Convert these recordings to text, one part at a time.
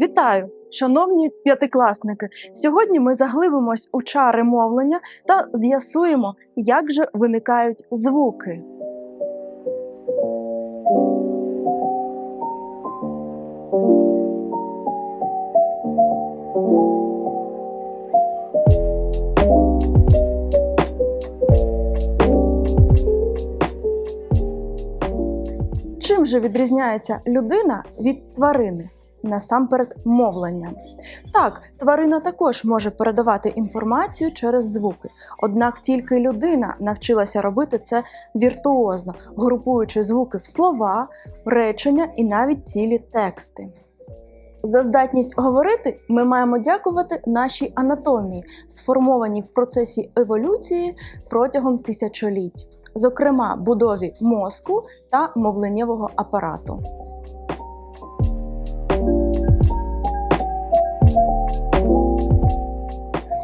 Вітаю, шановні п'ятикласники! Сьогодні ми заглибимось у чари мовлення та з'ясуємо, як же виникають звуки. Же відрізняється людина від тварини? Насамперед, мовлення. Так, тварина також може передавати інформацію через звуки, однак тільки людина навчилася робити це віртуозно, групуючи звуки в слова, речення і навіть цілі тексти. За здатність говорити ми маємо дякувати нашій анатомії, сформованій в процесі еволюції протягом тисячоліть, зокрема будові мозку та мовленнєвого апарату.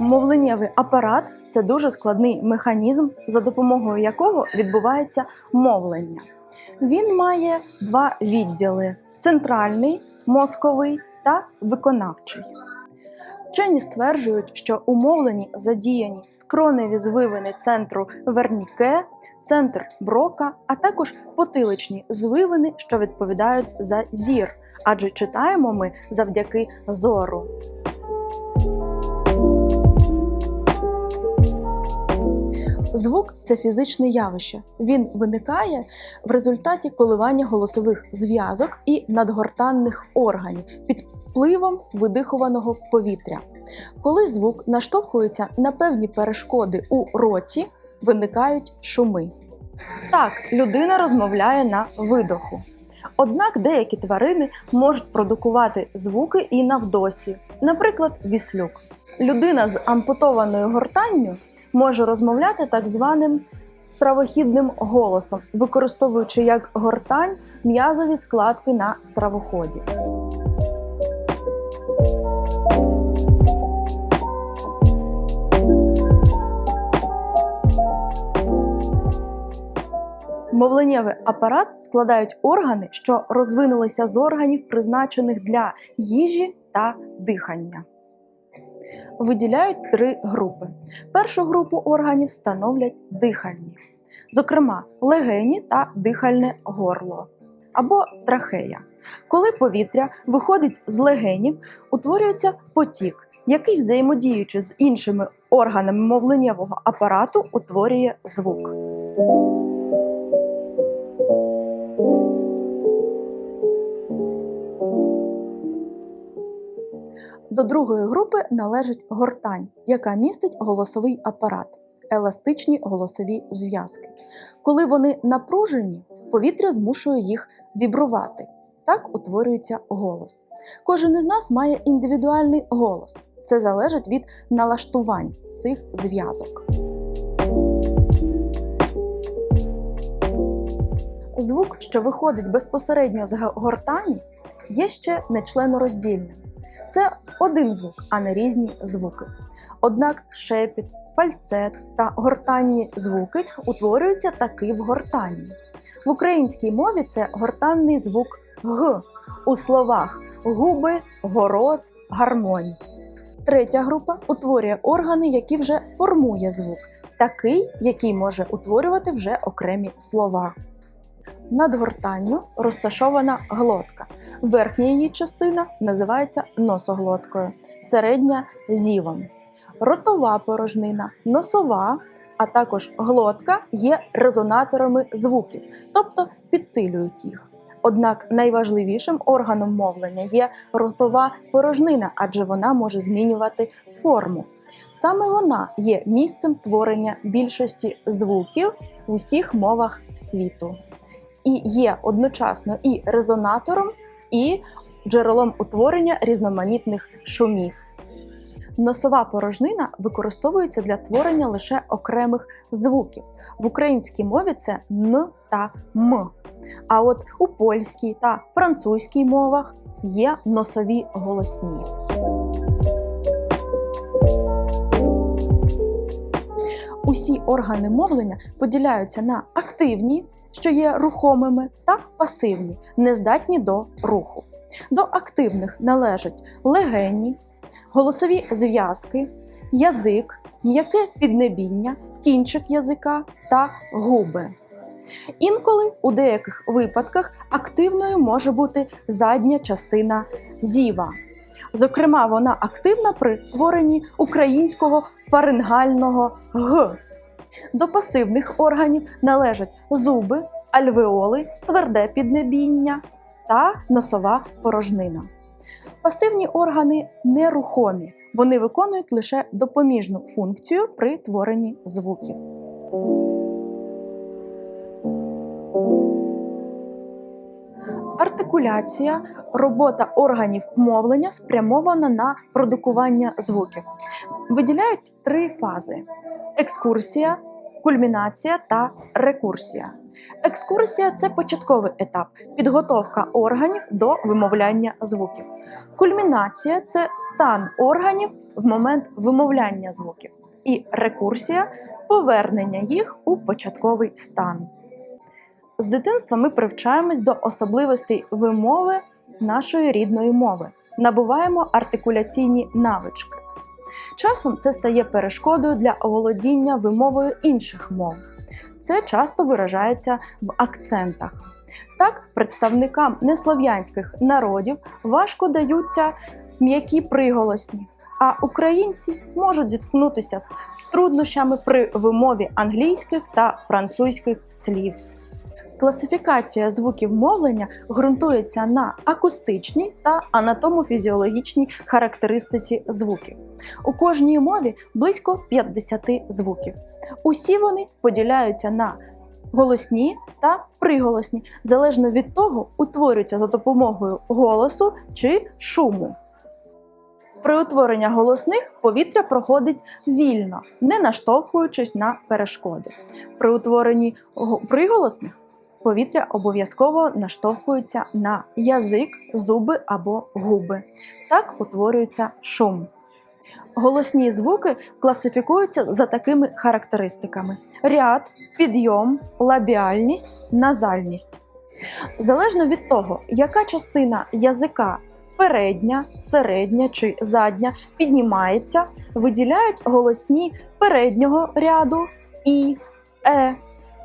Мовленнєвий апарат це дуже складний механізм, за допомогою якого відбувається мовлення. Він має два відділи: центральний, мозковий та виконавчий. Вчені стверджують, що у мовленні задіяні скроневі звивини центру Верніке, центр Брока, а також потиличні звивини, що відповідають за зір, адже читаємо ми завдяки зору. Звук це фізичне явище. Він виникає в результаті коливання голосових зв'язок і надгортанних органів під впливом видихуваного повітря. Коли звук наштовхується на певні перешкоди у роті, виникають шуми. Так, людина розмовляє на видоху. Однак деякі тварини можуть продукувати звуки і навдосі, наприклад, віслюк. Людина з ампутованою гортанню може розмовляти так званим стравохідним голосом, використовуючи як гортань м'язові складки на стравоході. Мовленнєвий апарат складають органи, що розвинулися з органів, призначених для їжі та дихання виділяють три групи. Першу групу органів становлять дихальні, зокрема легені та дихальне горло або трахея. Коли повітря виходить з легенів, утворюється потік, який, взаємодіючи з іншими органами мовленнєвого апарату, утворює звук. До другої групи належить гортань, яка містить голосовий апарат, еластичні голосові зв'язки. Коли вони напружені, повітря змушує їх вібрувати. Так утворюється голос. Кожен із нас має індивідуальний голос. Це залежить від налаштувань цих зв'язок. Звук, що виходить безпосередньо з гортані, є ще нечленороздільним. Це один звук, а не різні звуки. Однак шепіт, фальцет та гортанні звуки утворюються таки в гортанні. В українській мові це гортанний звук Г у словах губи, город, гармонь. Третя група утворює органи, які вже формує звук, такий, який може утворювати вже окремі слова. Над гортанню розташована глотка. Верхня її частина називається носоглоткою, середня зівом. Ротова порожнина, носова, а також глотка є резонаторами звуків, тобто підсилюють їх. Однак найважливішим органом мовлення є ротова порожнина, адже вона може змінювати форму. Саме вона є місцем творення більшості звуків в усіх мовах світу і є одночасно і резонатором, і джерелом утворення різноманітних шумів. Носова порожнина використовується для творення лише окремих звуків. В українській мові це Н та М. А от у польській та французькій мовах є носові голосні. Усі органи мовлення поділяються на активні що є рухомими, та пасивні, нездатні до руху. До активних належать легені, голосові зв'язки, язик, м'яке піднебіння, кінчик язика та губи. Інколи у деяких випадках активною може бути задня частина зіва. Зокрема, вона активна при творенні українського фарингального г. До пасивних органів належать зуби, альвеоли, тверде піднебіння та носова порожнина. Пасивні органи нерухомі, вони виконують лише допоміжну функцію при творенні звуків. Артикуляція робота органів мовлення спрямована на продукування звуків. Виділяють три фази: екскурсія, кульмінація та рекурсія. Екскурсія це початковий етап, підготовка органів до вимовляння звуків. Кульмінація це стан органів в момент вимовляння звуків. І рекурсія повернення їх у початковий стан. З дитинства ми привчаємось до особливостей вимови нашої рідної мови, набуваємо артикуляційні навички. Часом це стає перешкодою для оволодіння вимовою інших мов. Це часто виражається в акцентах. Так, представникам неслов'янських народів важко даються м'які приголосні, а українці можуть зіткнутися з труднощами при вимові англійських та французьких слів. Класифікація звуків мовлення ґрунтується на акустичній та анатомофізіологічній характеристиці звуків. У кожній мові близько 50 звуків. Усі вони поділяються на голосні та приголосні, залежно від того, утворюються за допомогою голосу чи шуму. При утворенні голосних повітря проходить вільно, не наштовхуючись на перешкоди. При утворенні приголосних повітря обов'язково наштовхується на язик, зуби або губи. Так утворюється шум. Голосні звуки класифікуються за такими характеристиками: ряд, підйом, лабіальність, назальність. Залежно від того, яка частина язика передня, середня чи задня піднімається, виділяють голосні переднього ряду і, е,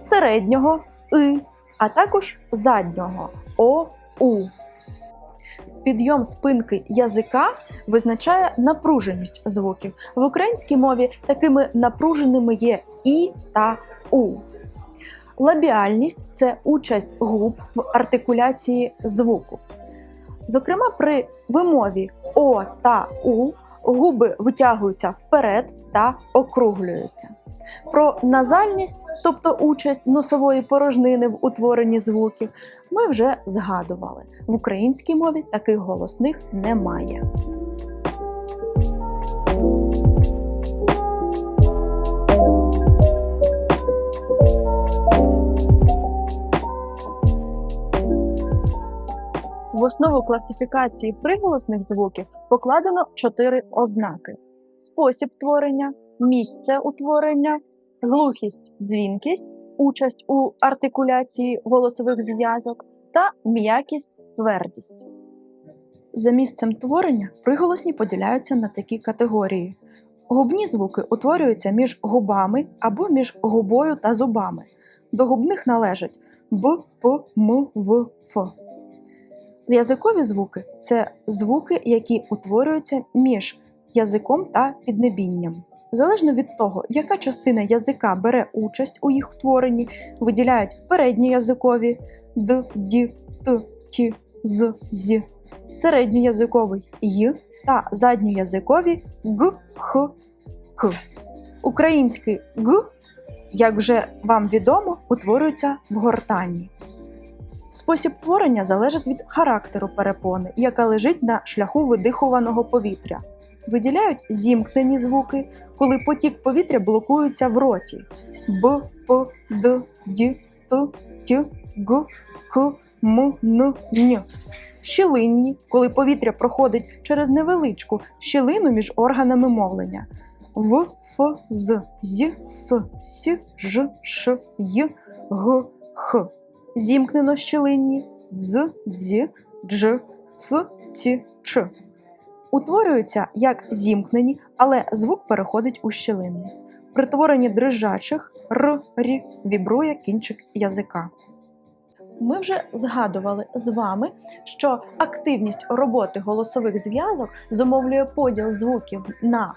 середнього и, а також заднього о, у. Підйом спинки язика визначає напруженість звуків. В українській мові такими напруженими є і та у. Лабіальність це участь губ в артикуляції звуку. Зокрема, при вимові О та У губи витягуються вперед та округлюються. Про назальність, тобто участь носової порожнини в утворенні звуків, ми вже згадували. В українській мові таких голосних немає. В основу класифікації приголосних звуків покладено чотири ознаки: спосіб творення, місце утворення, глухість, дзвінкість, участь у артикуляції голосових зв'язок та м'якість, твердість. За місцем творення приголосні поділяються на такі категорії. Губні звуки утворюються між губами або між губою та зубами. До губних належать б, п, м, в, ф. Язикові звуки це звуки, які утворюються між язиком та піднебінням. Залежно від того, яка частина язика бере участь у їх творенні, виділяють передньоязикові д, ді, т, ті, з, зі, середньоязиковий й та задньоязикові г, х, к. Український г, як вже вам відомо, утворюється в гортанні. Спосіб творення залежить від характеру перепони, яка лежить на шляху видихуваного повітря. Виділяють зімкнені звуки, коли потік повітря блокується в роті б, п, д, д, т, т, г, к, м, н, н. Щілинні, коли повітря проходить через невеличку щілину між органами мовлення в, ф, з, з, с, с, ж, ш, й, г, х. Зімкнено щілинні дз, дз, дж, ц, ці, ч. Утворюються як зімкнені, але звук переходить у щілинний. При творенні дрижачих р, рі вібрує кінчик язика. Ми вже згадували з вами, що активність роботи голосових зв'язок зумовлює поділ звуків на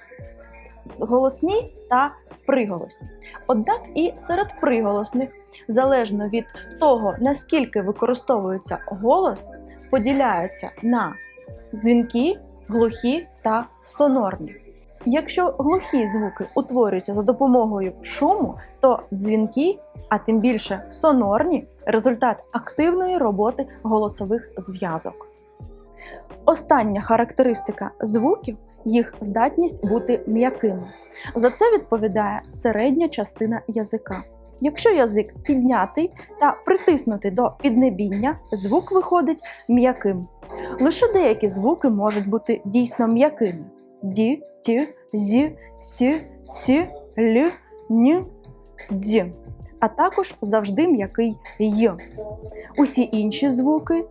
голосні та приголосні. Однак і серед приголосних, залежно від того, наскільки використовується голос, поділяються на дзвінки, глухі та сонорні. Якщо глухі звуки утворюються за допомогою шуму, то дзвінки, а тим більше сонорні результат активної роботи голосових зв'язок. Остання характеристика звуків їх здатність бути м'якими. За це відповідає середня частина язика. Якщо язик піднятий та притиснутий до піднебіння, звук виходить м'яким. Лише деякі звуки можуть бути дійсно м'якими: ді, ті, зі, сі, ці, л, ні, дзі, а також завжди м'який й. Усі інші звуки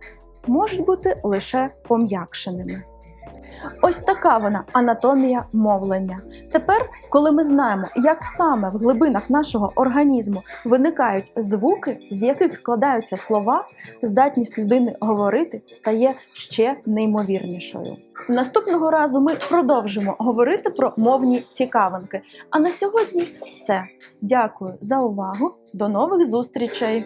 можуть бути лише пом'якшеними. Ось така вона анатомія мовлення. Тепер, коли ми знаємо, як саме в глибинах нашого організму виникають звуки, з яких складаються слова, здатність людини говорити стає ще неймовірнішою. Наступного разу ми продовжимо говорити про мовні цікавинки. А на сьогодні все. Дякую за увагу. До нових зустрічей!